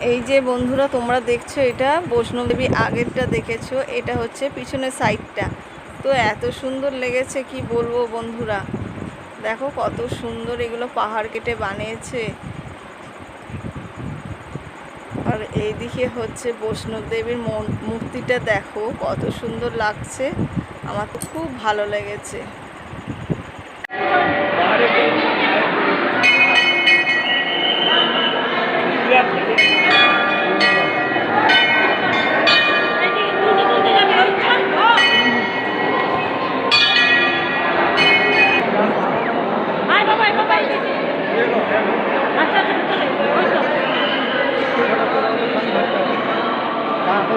এই যে বন্ধুরা, তোমরা দেখছ এটা? বৈষ্ণবদেবী আগেরটা দেখেছ? এটা হচ্ছে পিছনের সাইডটা। তো এত সুন্দর লেগেছে, কি বলব বন্ধুরা? দেখো কত সুন্দর এগুলো পাহাড় কেটে বানিয়েছে। আর এইদিকে হচ্ছে বৈষ্ণব দেবীর মন- মূর্তিটা দেখো, কত সুন্দর লাগছে। আমার তো খুব ভালো লেগেছে।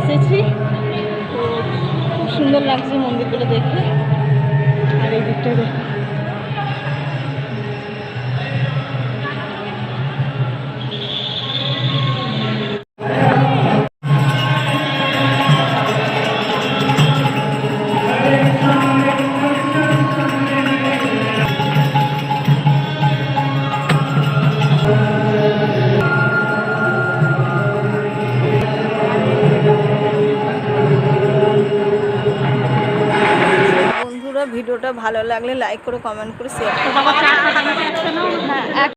এসেছি। তো খুব সুন্দর লাগছে মন্দিরগুলো দেখে। ভিডিওটা ভালো লাগলে লাইক করে কমেন্ট করে শেয়ার